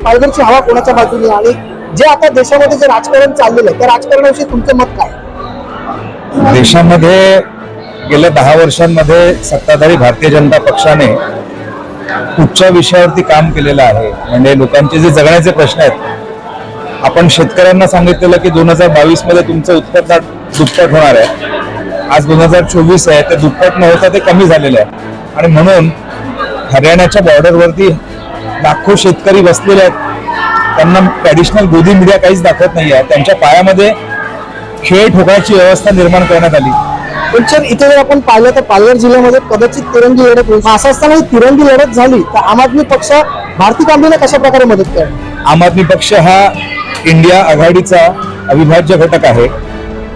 वाटतं पालघरची हवा कोणाच्या बाजूने आणि जे आता देशामध्ये जे राजकारण चाललेलं आहे त्या राजकारणाविषयी तुमचं मत काय? देशामध्ये गेल्या दहा वर्षांमध्ये सत्ताधारी भारतीय जनता पक्षाने कुठच्या विषयावरती काम केलेलं आहे. म्हणजे लोकांचे जे जगण्याचे प्रश्न आहेत आपण शेतकऱ्यांना सांगितलेलं की दोन हजार बावीसमध्ये तुमचं उत्पन्न दुप्पट होणार आहे. आज दोन हजार चोवीस आहे ते दुप्पट न होता ते कमी झालेलं आहे. आणि म्हणून हरियाणाच्या बॉर्डरवरती लाखो शेतकरी बसलेले आहेत. त्यांना ट्रॅडिशनल गोदी मीडिया काहीच दाखवत नाही आहे त्यांच्या पायामध्ये खेळ ठोकायची व्यवस्था निर्माण करण्यात आली. पण सर इथे जर आपण पाहिलं तर पालघर जिल्ह्यामध्ये कदाचित तिरंगी लढत होईल. असं असताना ही तिरंगी लढत झाली तर आम आदमी पक्ष भारती कांबळीला कशा प्रकारे मदत करणार? आम आदमी पक्ष हा इंडिया आघाडीचा अविभाज्य घटक आहे.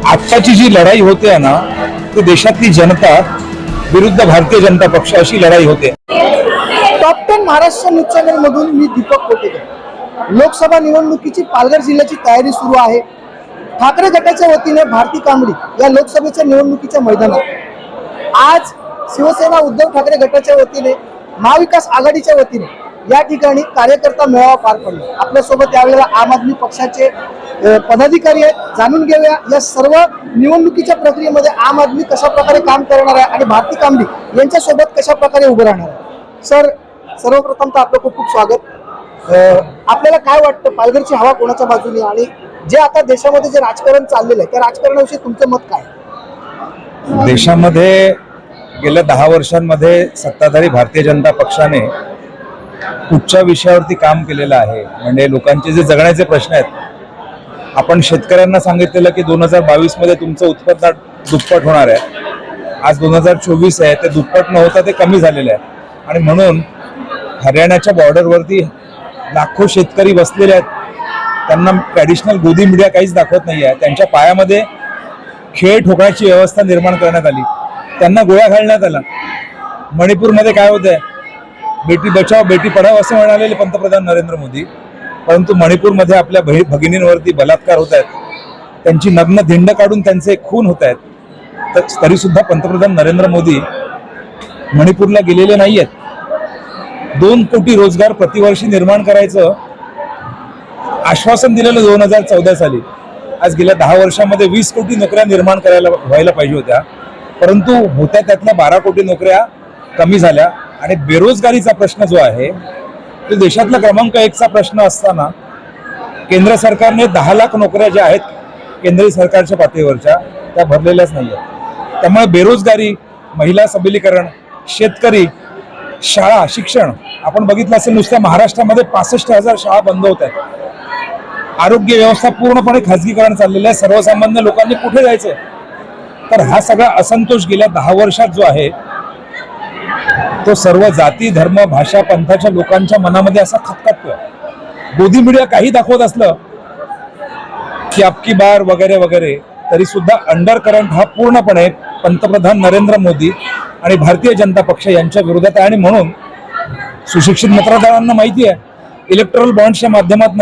आत्ताची जी लढाई होते ना ती देशातली जनता विरुद्ध भारतीय जनता पक्ष अशी लढाई होते. Top ten Maharashtra news channel मधून मी दीपक कोटेकर. लोकसभा निवडणुकीची पालघर जिल्ह्याची तयारी सुरू आहे. ठाकरे गटाच्या वतीने भारती कांबडी या लोकसभेच्या निवडणुकीच्या मैदानात. आज शिवसेना उद्धव ठाकरे गटाच्या वतीने महाविकास आघाडीच्या वतीने या ठिकाणी कार्यकर्ता मेळावा पार पडला. आपल्यासोबत यावेळेला आम आदमी पक्षाचे पदाधिकारी आहेत. जाणून घेऊया या सर्व निवडणुकीच्या प्रक्रियेमध्ये आम आदमी कशा प्रकारे काम करणार आहे आणि भारती कांबडी यांच्यासोबत कशा प्रकारे उभं राहणार आहे? सर सर्वप्रथम तर आपलं खूप खूप स्वागत. आपल्याला काय वाटतं पालघरची हवा कोणाच्या बाजूने आणि जे आता देशामध्ये जे राजकारण चाललेलं आहे त्या राजकारणाविषयी तुमचं मत काय? आहे? देशामध्ये गेल्या दहा वर्षांमध्ये सत्ताधारी भारतीय जनता पक्षाने कुठच्या विषयावरती काम केलेलं आहे? म्हणजे लोकांचे जे जगण्याचे प्रश्न आहेत आपण शेतकऱ्यांना सांगितलेलं की दोन हजार बावीसमध्ये तुमचं उत्पन्न दुप्पट होणार आहे. आज दोन हजार चोवीस आहे ते दुप्पट न होता ते कमी झालेलं आहे. आणि म्हणून हरियाणाच्या बॉर्डरवरती लाखो शेतकरी बसलेले आहेत. त्यांना ट्रॅडिशनल गोदी मीडिया काहीच दाखवत नाही आहे त्यांच्या पायामध्ये खेळ ठोकायची व्यवस्था निर्माण करण्यात आली. त्यांना गोळ्या घालण्यात आला. मणिपूरमध्ये काय होतंय? बेटी बचाव बेटी पढाव असं म्हणालेले पंतप्रधान नरेंद्र मोदी. परंतु मणिपूरमध्ये आपल्या भगिनींवरती बलात्कार होत आहेत. त्यांची नग्न धिंड काढून त्यांचे खून होत आहेत. तर तरीसुद्धा पंतप्रधान नरेंद्र मोदी मणिपूरला गेलेले नाही आहेत दोन कोटी रोजगार प्रतिवर्षी निर्माण करायचं आश्वासन दिलेलं दोन हजार चौदा साली. आज गेल्या दहा वर्षामध्ये वीस कोटी नोकऱ्या निर्माण करायला व्हायला पाहिजे होत्या. परंतु होत्या त्यातल्या बारा कोटी नोकऱ्या कमी झाल्या. आणि बेरोजगारीचा प्रश्न जो आहे तो देशातला क्रमांक एकचा प्रश्न असताना केंद्र सरकारने दहा लाख नोकऱ्या ज्या आहेत केंद्रीय सरकारच्या पातळीवरच्या त्या भरलेल्याच नाही आहेत त्यामुळे बेरोजगारी महिला सबलीकरण शेतकरी शाळा शिक्षण आपण बघितलं असेल नुसत्या महाराष्ट्रामध्ये पासष्ट हजार शाळा बंद होत आहेत. आरोग्य व्यवस्था पूर्णपणे खाजगीकरण चाललेलं आहे. सर्वसामान्य लोकांनी कुठे जायचं? तर हा सगळा असंतोष गेल्या दहा वर्षात जो आहे तो सर्व जाती धर्म भाषा पंथाच्या लोकांच्या मनामध्ये असा खतखततोय गोदी मीडिया काही दाखवत असलं की आपकी बार वगैरे वगैरे तरी सुद्धा अंडर करंट हा पूर्णपणे पंतप्रधान नरेंद्र मोदी आणि भारतीय जनता पक्ष यांच्या विरोधात आहे. आणि म्हणून सुशिक्षित मतदारांना माहिती आहे इलेक्ट्रल बॉन्ड्सच्या माध्यमातून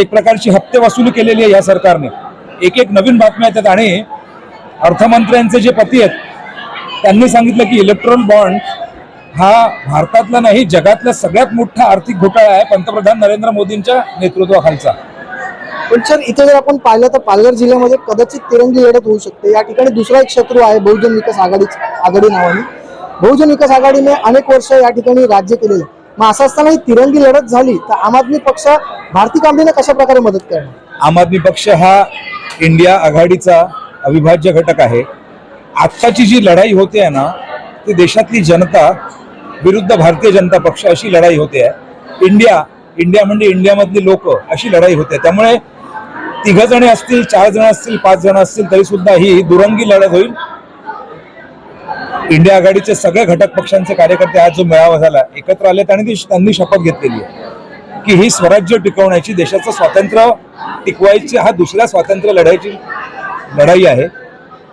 एक प्रकारची हप्ते वसुली केलेली आहे या सरकारने. एक एक नवीन बातम्या येतात आणि अर्थमंत्र्यांचे जे पती आहेत त्यांनी सांगितलं की इलेक्ट्रॉल बॉन्ड हा भारतातला नाही जगातला सगळ्यात मोठा आर्थिक घोटाळा आहे पंतप्रधान नरेंद्र मोदींच्या नेतृत्वाखालचा. पण सर इथे जर आपण पाहिलं तर पालघर जिल्ह्यामध्ये कदाचित तिरंगी लढत होऊ शकते. या ठिकाणी दुसरा एक शत्रू आहे बहुजन विकास आघाडी आघाडी नावाने. बहुजन विकास आघाडीने अनेक वर्ष या ठिकाणी राज्य केलेलं मग असं असताना ही तिरंगी लढत झाली तर आम आदमी पक्ष भारती कांबळीने कशा प्रकारे मदत करणार? आम आदमी पक्ष हा इंडिया आघाडीचा अविभाज्य घटक आहे. आत्ताची जी लढाई होते आहे ना ती देशातली जनता विरुद्ध भारतीय जनता पक्ष अशी लढाई होते आहे. इंडिया इंडिया म्हणजे इंडियामधली लोक अशी लढाई होते त्यामुळे तिघ जण असतील चार जण असतील पाच जण असतील तरी सुद्धा ही दुरंगी लढत होईल. इंडिया आघाडीचे सगळे घटक पक्षांचे कार्यकर्ते आज जो मेळावा झाला एकत्र आलेत आणि त्यांनी शपथ घेतलेली आहे. की ही स्वराज्य टिकवण्याची देशाचं स्वातंत्र्य टिकवायची हा दुसऱ्या स्वातंत्र्य लढाईची लढाई आहे.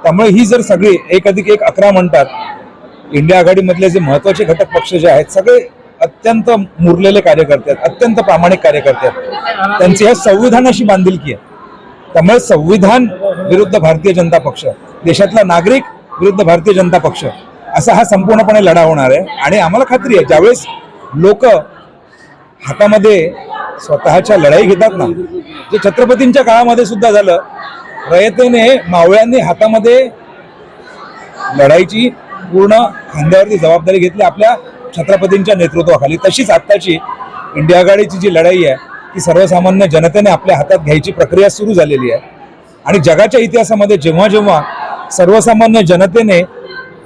त्यामुळे ही जर सगळी एक अधिक एक अकरा म्हणतात इंडिया आघाडीमधले जे महत्त्वाचे घटक पक्ष जे आहेत सगळे अत्यंत मुरलेले कार्यकर्ते आहेत अत्यंत प्रामाणिक कार्यकर्ते आहेत. त्यांची ह्या संविधानाशी बांधिलकी आहे. त्यामुळे संविधान विरुद्ध भारतीय जनता पक्ष देशातला नागरिक विरुद्ध भारतीय जनता पक्ष असा हा संपूर्णपणे लढा होणार आहे. आणि आम्हाला खात्री आहे ज्यावेळेस लोक हातामध्ये स्वतःच्या लढाई घेतात ना जे छत्रपतींच्या काळामध्ये सुद्धा झालं रयतेने मावळ्यांनी हातामध्ये लढाईची पूर्ण खांद्यावरती जबाबदारी घेतली आपल्या छत्रपतींच्या नेतृत्वाखाली. तशीच आत्ताची इंडिया आघाडीची जी लढाई आहे ती सर्वसामान्य जनतेने आपल्या हातात घ्यायची प्रक्रिया सुरू झालेली आहे. आणि जगाच्या इतिहासामध्ये जेव्हा जेव्हा सर्वसामान्य जनतेने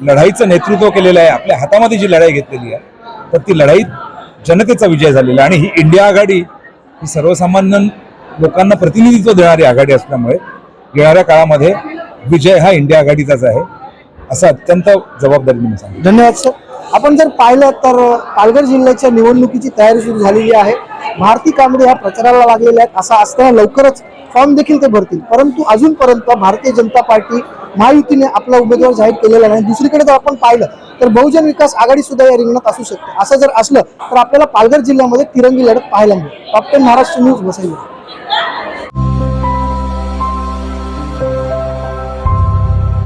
लढाईचं नेतृत्व केलेलं आहे आपल्या हातामध्ये जी लढाई घेतलेली आहे तर ती लढाईत जनतेचा विजय झालेला आहे. आणि ही इंडिया आघाडी ही सर्वसामान्य लोकांना प्रतिनिधित्व देणारी आघाडी असल्यामुळे येणाऱ्या काळामध्ये विजय हा इंडिया आघाडीचाच आहे असं अत्यंत जबाबदारीने सांगितलं धन्यवाद सर. आपण जर पाहिलं तर पालघर जिल्ह्याच्या निवडणुकीची तयारी सुरू झालेली आहे. भारती कांबळे ह्या प्रचाराला लागलेल्या आहेत असं असताना लवकरच फॉर्म देखील ते भरतील. परंतु अजूनपर्यंत भारतीय जनता पार्टी महायुतीने आपला उमेदवार जाहीर केलेला नाही. दुसरीकडे जर आपण पाहिलं तर बहुजन विकास आघाडी सुद्धा या रिंगणात असू शकते. असं जर असलं तर आपल्याला पालघर जिल्ह्यामध्ये तिरंगी लढत पाहायला मिळेल. कॅप्टन महाराष्ट्र न्यूज बसायला